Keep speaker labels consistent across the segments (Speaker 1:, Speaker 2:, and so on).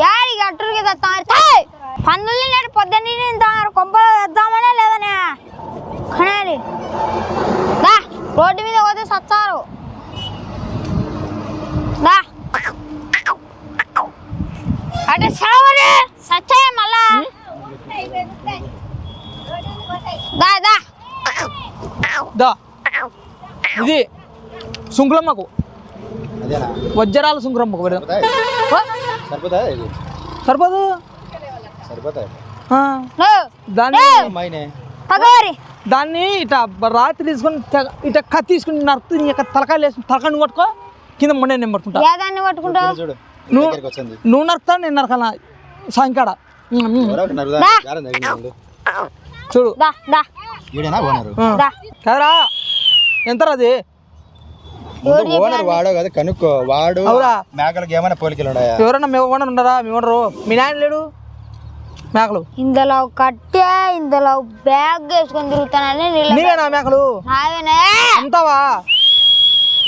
Speaker 1: యాడి గట్టుకి తెస్తాను పందుల్ని నేడు పొద్దున్నీ తింటారు కొంపలు తెద్దామనే లేదనే కనాలి. దా రోడ్డు మీద పోతే సత్తారు. అంటే సావనే సచ్చాయి మళ్ళా. దా దా.
Speaker 2: దా. ఇది సుంకులమ్మకు. వజ్రాల సుంకులమ్మకు పెడదాం.
Speaker 3: ఇది?
Speaker 2: సరిపోదు?
Speaker 3: సరిపోతాయి
Speaker 2: దాన్ని దాన్ని ఇట రాత్రి తీసుకొని ఇట కత్తి తీసుకుని నరుకుతూ నీ యొక్క తలకాయలు వేసుకుని తలకాయని కొట్టుకో కింద మొండే నేను పట్టుకుంటా. నువ్వు- నువ్వు నరుకుతావు నేను నరకనా? సాయంకాడ. చూడు.
Speaker 1: దా దా.
Speaker 3: ఈడేనా ఓనరు?
Speaker 2: ఆ.
Speaker 1: దా.
Speaker 2: కదరా. ఎంతరా అది?
Speaker 3: ముందు ఓనర్ వాడో కదా కనుక్కో వాడు? మేకలకు ఏమైనా పోలికలు ఉన్నాయా?
Speaker 2: ఎవరన్నా మేము ఓనర్ ఉండరా మీ ఓనరు? మీ నాయన లేడు? మేకలు.
Speaker 1: ఇందులో కట్టే ఇందులో బ్యాగ్ వేసుకొని తిరుగుతానని
Speaker 2: నీవేనా మేకలు?
Speaker 1: నావేనే.
Speaker 2: అమ్ముతావా?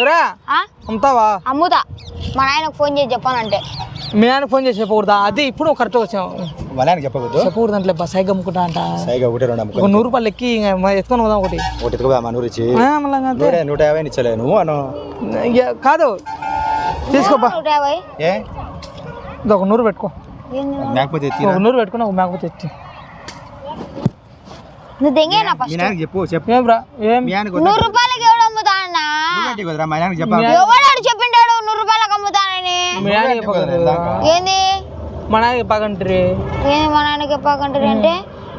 Speaker 2: రా
Speaker 1: ఆ?
Speaker 2: అమ్ముతావా?
Speaker 1: అమ్ముతా. మా నాయనకు ఫోన్ చేసి చెప్పానంటే.
Speaker 2: మీ నాయన ఫోన్ చేసి చెప్పకూడదా? అది ఇప్పుడు కరెక్ట్గా వచ్చాము
Speaker 3: వాళ్ళని చెప్పకూడదు.
Speaker 2: చెప్పకూడదు అంటే సైగా అమ్ముకుంటా అంట.
Speaker 3: సైగా ఒకటి రెండు అమ్ముకో
Speaker 2: నూరు రూపాయలు ఎక్కి మ- ఎత్తుకొని పోదాం ఒకటి.
Speaker 3: ఒకటి ఎత్తుకుపోదా మా నూరు ఇచ్చి. నూట యాభై ఇచ్చలే నువ్వు అను.
Speaker 2: కాదు. తీసుకోపా.
Speaker 3: ఏ?
Speaker 2: ఇది ఒక నూరు పెట్టుకో. ఒక నూరు పెట్టుకుని ఒక మేకపోతే ఎత్తి.
Speaker 1: నువ్వు దెంగేనా
Speaker 3: మీ
Speaker 1: ఫస్ట్
Speaker 3: నాయనకి చెప్పు చెప్పు.
Speaker 2: ఏం రా ఏం?
Speaker 3: మీ ఆయనకు
Speaker 1: నూరు రూపాయలకి ఎవడు అమ్ముతా అన్న
Speaker 3: వద్దంటే కుదరా మా నాయనకి చెప్పా
Speaker 1: ఎవడాడు చెప్పింటాడు నూరు రూపాయలకి అమ్ముతానని? ఏంది?
Speaker 2: మా నాయన చెప్పకండి
Speaker 1: ఏంది మా నాన్నకి అంటే?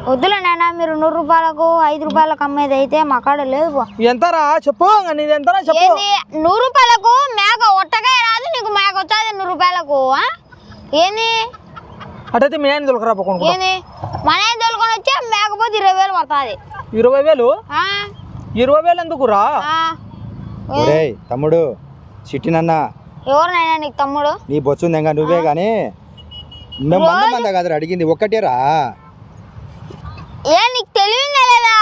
Speaker 1: వద్దులే నాన్న మీరు నూరు రూపాయలకు ఐదు రూపాయలకు అమ్మేది అయితే మా కాడ లేదు
Speaker 2: ఎంతరా? చెప్పు నీది ఎంతరా చెప్పు.
Speaker 1: ఏంది? నూరు రూపాయలకు మేక ఒట్టగా రాదు నీకు మేక వచ్చాది నూరు రూపాయలకు ఆ? ఏంది?
Speaker 2: అటైతే మీ నాయన దొరకరా కొనుక్కో
Speaker 1: ఏంది? మన ఆయన తోలుకొని వచ్చి మేకపోతే ఇరవై వేలు పడుతుంది.
Speaker 2: ఇరవై వేలు? ఇరవై వేలు ఎందుకురా?
Speaker 3: ఒరేయ్ తమ్ముడు చిట్టినన్న
Speaker 1: ఎవరినైనా నీకు తమ్ముడు?
Speaker 3: నీ బొచ్చు ఇంకా నువ్వే కానీ మేము మంద మంద కాదు అడిగింది ఒక్కటేరా.
Speaker 1: ఏ నీకు తెలివిందా లేదా?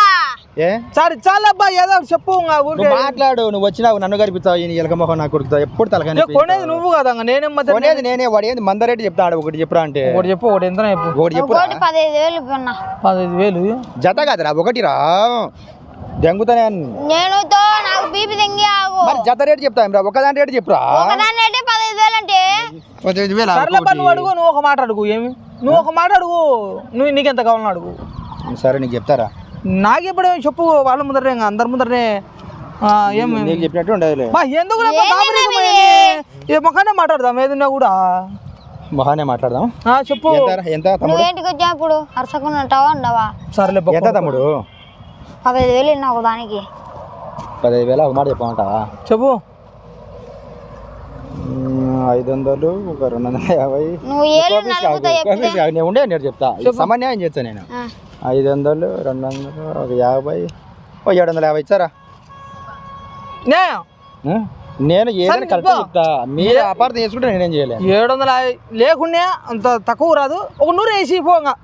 Speaker 3: ఏ?
Speaker 2: సరే చాలబ్బా ఏదో ఒకటి చెప్పు ఊరికే
Speaker 3: మాట్లాడు నువ్వు వచ్చినావు నన్ను కనిపిస్తావు ఈయన ఎలక మొహం నాకు కొడుకుతావు ఎప్పుడు తలకాయ
Speaker 2: ఏ, కొనేది నువ్వు కదా నేనేం మధ్య
Speaker 3: కొనేది నేనే వాడు ఏంది మందరెడ్డి చెప్తాడు ఒకటి చెప్పురా అంటే.
Speaker 2: ఒకటి చెప్పు ఒకటి ఎంత చెప్పు.
Speaker 3: ఒకటి చెప్పురా?
Speaker 1: ఒకటి పదిహేను వేలు
Speaker 2: పదహైదు వేలు?
Speaker 3: జత కాదురా ఒకటి రా దెంగుతానే
Speaker 1: నేను నాకు బీపీ తెంగి ఆగు.
Speaker 3: మరి జత రేటు చెప్తాం రా ఒకదాని రేటు చెప్పురా?
Speaker 1: ఒకదాన్ని అంటే పదహైదు వేలు అంటే?
Speaker 3: పదిహేను వేలు
Speaker 2: సర్లేబ్బా నువ్వు అడుగు నువ్వు ఒక మాట అడుగు ఏమి? నువ్వు ఒక మాట అడుగు నువ్వు నీకెంత కావాలని అడుగు.
Speaker 3: సరే నీకు చెప్తారా?
Speaker 2: నాకెప్పుడు చెప్పు వాళ్ళ ముందరనే ఇంకా అందరి ముందరనే. ఏం
Speaker 3: నీకు చెప్పినట్టు ఉండదులే.
Speaker 2: బా ఎందుకు? ఏ మొఖానే మాట్లాడదాం ఏదన్నా కూడా.
Speaker 3: మొహానే మాట్లాడదాం.
Speaker 2: ఆ, చెప్పు.
Speaker 3: ఎంత ఎంత తమ్ముడు?
Speaker 1: నువ్వేంటికి వచ్చినప్పుడు అరసకుండా ఉంటావా ఉండవా
Speaker 2: సర్లే
Speaker 3: ఎంత తమ్ముడు?
Speaker 1: పదహైదు వేలు ఇన్నా ఒక దానికి.
Speaker 3: పదహైదు వేల ఒక మాట చెప్పమంటావా
Speaker 2: చెప్పు.
Speaker 3: మ్మ్, ఐదు వందలు ఒక రెండు వందల యాభై.
Speaker 1: నువ్వు ఏళ్ళు నలుగుతా.
Speaker 3: నేను ఉండే నేను చెప్తా. ఇది సమన్యాయం చేస్తా నేను. ఐదు వందలు రెండు వందలు ఒక యాభై ఓ ఏడు వందల యాభై ఇచ్చారా? నేను ఏదైనా కరెక్ట్. చెప్తా. మీరు అపార్థం చేసుకుంటే నేనేం చేయలే.
Speaker 2: ఏడు వందల యాభై లేకుండా అంత తక్కువ రాదు. ఒక నూరు వేసి పోగా.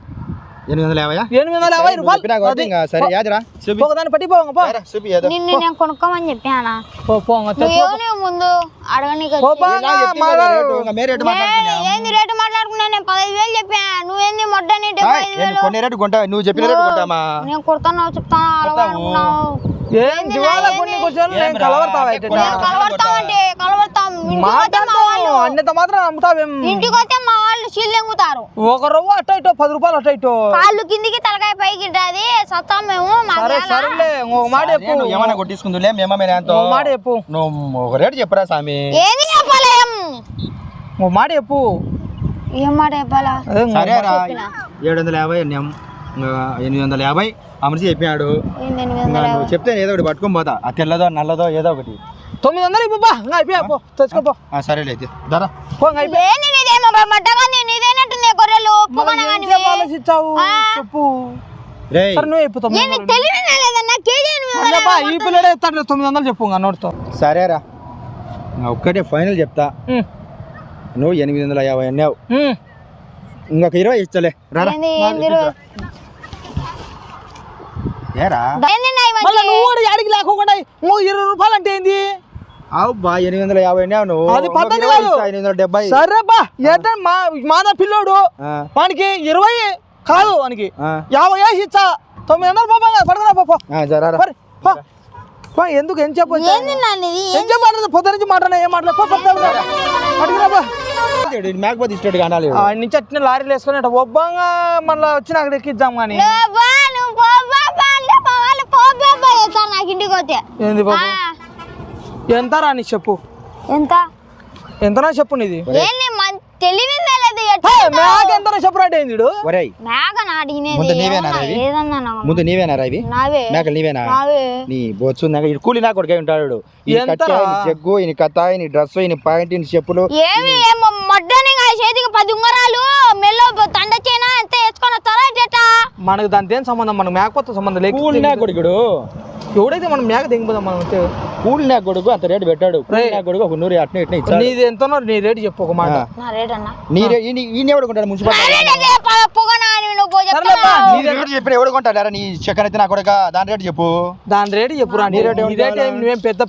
Speaker 3: ఎనిమిది వందల యాభై
Speaker 2: ఎనిమిది వందల యాభై రూపాయలు. అది
Speaker 3: సరే యాదరా చూపి
Speaker 2: ఒకదాన్ని పట్టి పోగా పో.
Speaker 3: యాదరా, చూపి ఏదో
Speaker 1: నిన్ను నేను కొనుక్కోమని చెప్పానా?
Speaker 2: పో పోగా
Speaker 1: నువ్వు ఎవరు ముందు అడగనీకి
Speaker 2: పో
Speaker 1: వచ్చి.
Speaker 2: బా,
Speaker 3: ఇలా చెప్తే
Speaker 2: మా-
Speaker 3: కదా రేటు, ఇంకా మే రేటు మాట్లాడుకున్నా.
Speaker 1: ఏ, ఏంది రేటు మాట్లాడుకున్నా నేను పదహైదు వేలు చెప్పా నువ్వేంది డెబ్బై
Speaker 3: హాయ్,
Speaker 1: ఐదు
Speaker 3: నేను
Speaker 1: వేలు?
Speaker 3: కొన్ని రేటు కొంటా నువ్వు చెప్పిన రేటు కొంటామా
Speaker 1: నేను కుడతాను చెప్తాను
Speaker 2: ఏం కొన్ని కూర్చొని నేను కలవడతావా అయితే
Speaker 1: నేను కలవడతామంటే కలవడతాం ఇంటికి వస్తే మా
Speaker 2: మాట్లాడతావు.
Speaker 1: వాళ్ళు
Speaker 2: అన్నిత మాత్రం అమ్ముతావేం
Speaker 1: ఇంటికి వస్తే మా వాళ్ళు చీళ్ళు ఎంగుతారు.
Speaker 2: ఒక రవ్వ అట్ట ఇటో పది రూపాయలు అట్ట ఇటో.
Speaker 1: కాళ్ళు కిందికి తలకాయ పైకి ఉంటుంది సత్తాం మేము మా
Speaker 2: సరే
Speaker 1: వేళ.
Speaker 2: సరేలే ఒక మాట చెప్పు.
Speaker 3: నువ్వు ఏమైనా కొట్టించుకుందులే ఎంతో
Speaker 2: ఒక మాట చెప్పు.
Speaker 3: నువ్వు ఒక రేటు చెప్పరా స్వామి
Speaker 1: ఏంది చెప్పలేం?
Speaker 2: ఒక మాట చెప్పు.
Speaker 1: ఏం మాట చెప్పాలా
Speaker 2: అదే ఇంకో
Speaker 3: సరే రా
Speaker 1: చెప్పినా.
Speaker 3: ఏడు వందల యాభై అన్నాం ఎనిమిది వందల యాభై అమర్చి చెప్పాడు చెప్తే ఏదో ఒకటి పట్టుకొని పోతా. ఆ తెల్లదో నల్లదో ఏదో ఒకటి.
Speaker 2: తొమ్మిది వందలు ఇంకా అయిపోయా పో. తెచ్చుకోపో
Speaker 3: ఆ, సరేలే అయితే. ధర.
Speaker 2: ఆలోచించావు చెప్పు. ఈ పిల్లడే తొమ్మిది వందలు చెప్పు నోటితో.
Speaker 3: సరేరా. ఒక్కటే ఫైనల్ చెప్తా. నువ్వు ఎనిమిది వందల యాభై అన్నావు. ఇంకొక ఇరవై ఇచ్చలే. రారా. ఏరా?
Speaker 2: నువ్వు అడిగి లేకుండా ఇరవై రూపాయలు అంటే ఏంది?
Speaker 3: ఎనిమిది వందల యాభై అన్నావు నువ్వు.
Speaker 2: అది
Speaker 3: ఇంకొక
Speaker 2: పద్ధతి
Speaker 3: ఇరవై
Speaker 2: కాదు.
Speaker 3: ఇస్తా, ఎనిమిది వందల డెబ్బై
Speaker 2: సరే బా ఏంటంటే మా మాదా పిల్లోడు వానికి ఇరవై కాదు వానికి. యాభై వేసి ఇచ్చా. తొమ్మిది వందలు పోపా పడకరా పో
Speaker 3: ఆ,
Speaker 2: పో, ఎందుకు ఏం చెప్పు
Speaker 1: ఏంది నాన్న ఇది?
Speaker 2: ఏం చెప్పాలి పొద్దు నుంచి మాట్లాడినా ఏం మాట్లాడు పో, పో, పో, పో. అడిగిరా పో.
Speaker 3: ఇడు మేకపోతే ఇష్టడు కానాలి
Speaker 2: ఆ నుంచి అట్నే లారీలు వేసుకొని అట్ట ఒబ్బంగా మళ్ళీ వచ్చి అక్కడ ఎక్కిద్దాం కానీ
Speaker 1: బా, నాకు
Speaker 2: ఏంది బాబు? ఎంత రా నీ చెప్పు?
Speaker 1: ఎంత?
Speaker 2: ఎంతనా చెప్పు నీది?
Speaker 1: ఏంది మన తెలివి లేదు
Speaker 2: మేక ఎంతనా చెప్పు రా ఏంది
Speaker 3: ఒరేయ్ ముందు నీవేనా?
Speaker 1: ఏదన్నా నా-
Speaker 3: ముందు నీవేనా రా ఇవి
Speaker 1: నావే.
Speaker 3: మేకలు నీవేనా
Speaker 1: నావే.
Speaker 3: నీ బొచ్చు నాకు ఇటు కూలి నా కొడుకే ఉంటాడు ఈ
Speaker 2: ఎంతరా?
Speaker 3: కట్టె ఈయన జగ్గు ఈయన కథ డ్రెస్ ఈయన పాయింట్ చెప్పులు.
Speaker 1: ఏమి ఏమో మడ్డని చేతికి పది ఉంగరాలు మెల్లో తండ చైనా ఎంత వేసుకొని వస్తారా ఎట్టా
Speaker 2: మనకు ఏం సంబంధం? మనకు మేకపోతే సంబంధం లేక
Speaker 3: కూలి నా కొడుకుడు
Speaker 2: ఎవడైతే మనం మేక దిగిపోదాం మనం అంతే
Speaker 3: కూలి నా కొడుకు అంత రేటు పెట్టాడు. కూలి నా కొడుకు ఒక నూరు అట్నే ఇట్నే ఇచ్చాడు.
Speaker 2: నీది ఎంతనో నీ రేటు చెప్పు ఒక మాట.
Speaker 1: నా రేట్ అన్నా?
Speaker 3: నీ రే- ఈయన- ఈయన ఎవడు కొంటాడు మున్సిపల్
Speaker 1: నా రేట్ నువ్వు
Speaker 3: రేటు. చెప్పిన ఎవడు కొంటాడు? నీ చక్కన అయితే నా కొడుక దాని రేటు చెప్పు.
Speaker 2: దాని రేటు చెప్పు రా నీ రేటు నీ రేటు నువ్వేం పెద్ద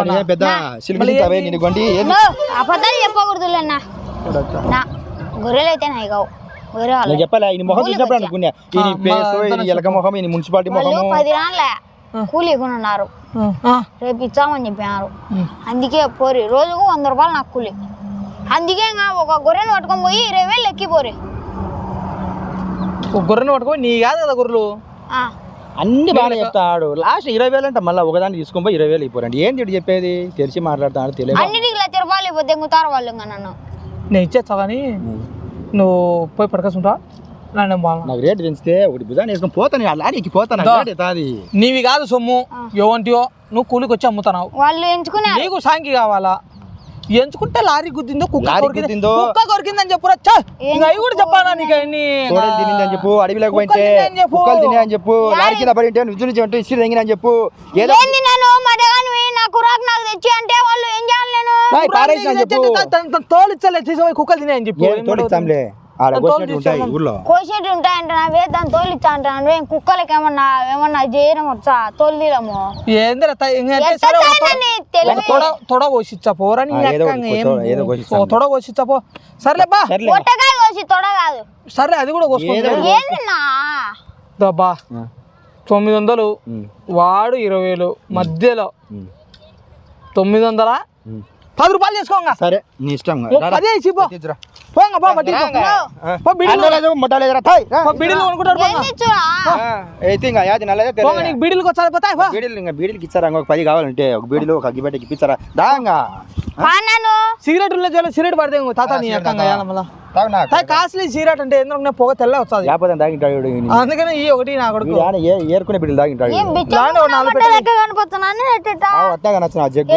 Speaker 3: నీదేం పెద్ద సిలిమిస్తావే నేను కొండి
Speaker 1: అబద్ధాలు చెప్పకూడదు అన్న. నా గొర్రెలు అయితే
Speaker 3: నేను చెప్పాలి? ఈయన మొహం చూసినప్పుడు అనుకున్నా. ఈయన ఈయన ఎలక మొహం ఈయన మున్సిపాలిటీ మొహము.
Speaker 1: పది కూలి కొని ఉన్నారు
Speaker 2: ఆ,
Speaker 1: రేపు ఇచ్చామని చెప్పినారు. అందుకే పోరి. రోజుకు వంద రూపాయలు నాకు కూలి. అందుకే ఇంకా ఒక గొర్రెను పట్టుకొని పోయి ఇరవై వేలు ఎక్కి పోరి.
Speaker 2: ఒక గొర్రెని పట్టుకో నీ కాదు కదా గొర్రెలు?
Speaker 1: ఆ,
Speaker 3: అన్ని బాగానే చెప్తాడు. లాస్ట్ ఇరవై వేలు అంటే మళ్ళీ ఒకదాన్ని తీసుకొని పోయి ఇరవై వేలు అయిపోరండి. ఏంటి ఇటు చెప్పేది? తెలిసి మాట్లాడతాడు తెలియదు.
Speaker 1: అన్నిటికి లక్ష రూపాయలు అయిపోతే దెంగుతారు వాళ్ళు ఇంకా నన్ను.
Speaker 2: నేను ఇచ్చేస్తా కానీ నువ్వు పోయి పడకసుంటా. బాగా
Speaker 3: నాకు రేటు పెంచితే ఒకటి భుజాన్ని వేసుకొని పోతాను అలా నీకు పోతాను. రేటు ఎత్తాది
Speaker 2: నీవి కాదు సొమ్ము ఏవంటియో నువ్వు కూలికి వచ్చి అమ్ముతున్నావు.
Speaker 1: వాళ్ళు ఎంచుకున్నారు.
Speaker 2: నీకు సాంకి కావాలా? ఎంచుకుంటే లారీ గుద్దిందో కుక్క కొరికిందో
Speaker 3: గుద్దిందో.
Speaker 2: కుక్క కొరికిందని చెప్పురా అవి కూడా చెప్పాలా నీకు అన్ని
Speaker 3: కోడలు తినింది అని చెప్పు అడవిలోకి
Speaker 2: కుక్కలు
Speaker 3: పోయింటే. కుక్కలు తినే అని చెప్పు లారీ కింద పడి ఉంటే నువ్వు నుంచి ఇసిరి తెంగిన అని చెప్పు. ఏదో
Speaker 1: నేను మడగాని నా కురాకు నాకు తెచ్చి అంటే వాళ్ళు ఏం చేయాలి నేను?
Speaker 3: రాయ్, పారేసిన అని చెప్పు.
Speaker 2: తోలు ఇచ్చలే తీసుకుపోయి కుక్కలు తినే అని చెప్పు
Speaker 3: తోడిస్తాంలే ఆడ
Speaker 2: తోలు
Speaker 3: కోసినట్టు ఉంటాయి
Speaker 2: తీసుకోమను.
Speaker 3: ఊర్లో
Speaker 1: కోసేటి ఉంటాయంట నావే. దాన్ని తోలు ఇచ్చా అంటాను ఏం కుక్కలకి ఏమన్నా ఏమన్నా చేయడం వచ్చా? తోలు తీయడము.
Speaker 2: ఏందిరా త- ఇంక అంటే
Speaker 1: ఎంత
Speaker 2: సరే ఒక
Speaker 1: టైం అని
Speaker 2: తొడ-
Speaker 1: తెలివి.
Speaker 2: ఒక తొడ తొడ కోసిచ్చా పోరా నీ
Speaker 3: ఆ, ఏదో
Speaker 2: అక్క
Speaker 3: ఒకటి
Speaker 2: ఏం
Speaker 3: తొడ- ఏదో
Speaker 2: కోసిచ్చా పో. సర్లే బా.
Speaker 3: సర్లే.
Speaker 1: కోసి తొడ కాదు.
Speaker 2: సర్లే అది కూడా కోసుకుంటా బా.
Speaker 3: ఆ,
Speaker 2: తొమ్మిది వందలు
Speaker 3: ఉమ్,
Speaker 2: వాడు ఇరవై వేలు. మధ్యలో
Speaker 3: ఉమ్,
Speaker 2: తొమ్మిది వందల?
Speaker 3: ఉమ్.
Speaker 2: పది రూపాయలు చేసుకోంగా
Speaker 3: సరే నీ ఇష్టం.
Speaker 2: ఓ, పదే ఇచ్చి పో
Speaker 3: తీసురా.
Speaker 2: పోంగా బా బట్టి పో బిడిలు
Speaker 3: అన్నలేదు, ముట్టలేదు, రా, థాయ్, రా.
Speaker 2: పో బిడిలు కొనుక్కుంటారు పోంగా
Speaker 1: ఏంది చూడా
Speaker 3: ఆ, అయితే ఇంకా యాది నల్లదే
Speaker 2: పోంగా
Speaker 3: తెలియదు
Speaker 2: నీకు బిడిలకు వచ్చాది పోతాయి పో.
Speaker 3: బీడీలు ఇంకా బీడీలకి ఇచ్చారా? ఇంకొక పది కావాలంటే ఒక బీడీలు ఒక అగ్గిపెట్టకి ఇప్పించారా దాంగా
Speaker 2: సిగరెట్ సిగరెట్ పడితే తాత నీ అక్కంగా మళ్ళా. తాయ్ కాస్ట్లీ సిగరెట్ అంటే ఎందుకంటే పొగ తెల్ల వస్తుంది?
Speaker 3: లేకపోతే. వీడు
Speaker 2: అందుకనే ఈ ఒకటి నా కొడుకు.
Speaker 3: ఏరుకునే బిడ్డలు
Speaker 2: ఒక
Speaker 3: వస్తాగా నచ్చిన జగ్గు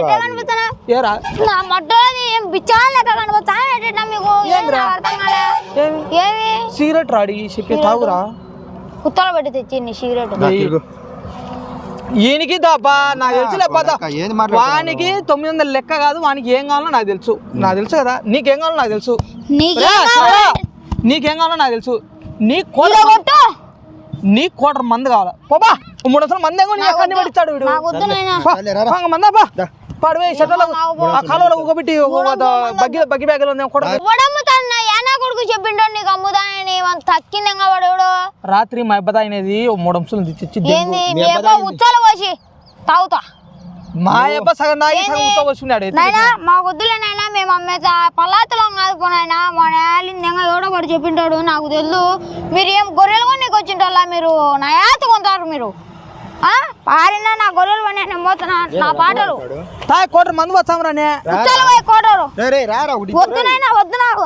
Speaker 2: ఏరా?
Speaker 1: నా మట్టది ఏం బిచ్చా లెక్క కనిపిస్తాను ఎట్టెట్టా మీకు? ఏం నాకు అర్థం కాలే?
Speaker 2: ఏమి?
Speaker 1: ఏమి?
Speaker 2: సిగరెట్ రాడి చెప్పి తాగురా.
Speaker 1: కుత్తలు పెట్టి తెచ్చింది సిగరెట్.
Speaker 2: ఈయనకి దబ్బా నాకు తెలుసు లేకపోతే? వానికి తొమ్మిది వందల లెక్క కాదు వానికి ఏం కావాలో నాకు తెలుసు. నాకు తెలుసు కదా నీకేం కావాలో నాకు తెలుసు.
Speaker 1: నీకేం
Speaker 2: రా,
Speaker 1: కావాలి?
Speaker 2: నీకేం తెలుసు. నీ కోట నీ కోటర్ మంది కావాలా? పోబా మూడు వందల మంది ఏమో నీ అక్కడిని పట్టించాడు వీడు.
Speaker 1: నాకు
Speaker 2: మందా పా.
Speaker 3: దా.
Speaker 2: పడిపోయి షట్టలో ఆ కాలువలో ఉగబెట్టి బగ్గి బగ్గి బ్యాగులు కూడా
Speaker 1: కొడుకు చెప్పిండో నీకు అమ్ముతానని మన తక్కిందంగా వాడు
Speaker 2: రాత్రి మా అబ్బత అయినది మూడు అంశాలు తెచ్చి
Speaker 1: ఉచ్చాలు పోసి తాగుతా.
Speaker 2: మా అబ్బ సగం తాగి సగం ఉత్త వచ్చున్నాడు
Speaker 1: నాయనా మా వద్దులే నాయనా. మేము అమ్మేత పల్లాతలో కాదు పోనాయనా మా నేలిందంగా ఎవడో పడి చెప్పింటాడు నాకు తెలుసు మీరు ఏం గొర్రెలు కొని వచ్చింటారా మీరు? నా యాత కొంటారు మీరు. పారినా నా గొర్రెలు నేను పోతున్నా నా పాటలు.
Speaker 2: తాయి కోటర్ మంది వచ్చాం రానే
Speaker 1: కోటరు
Speaker 3: రే, రే, రారా ఒకటి
Speaker 1: వద్దు నాయనా వద్దు నాకు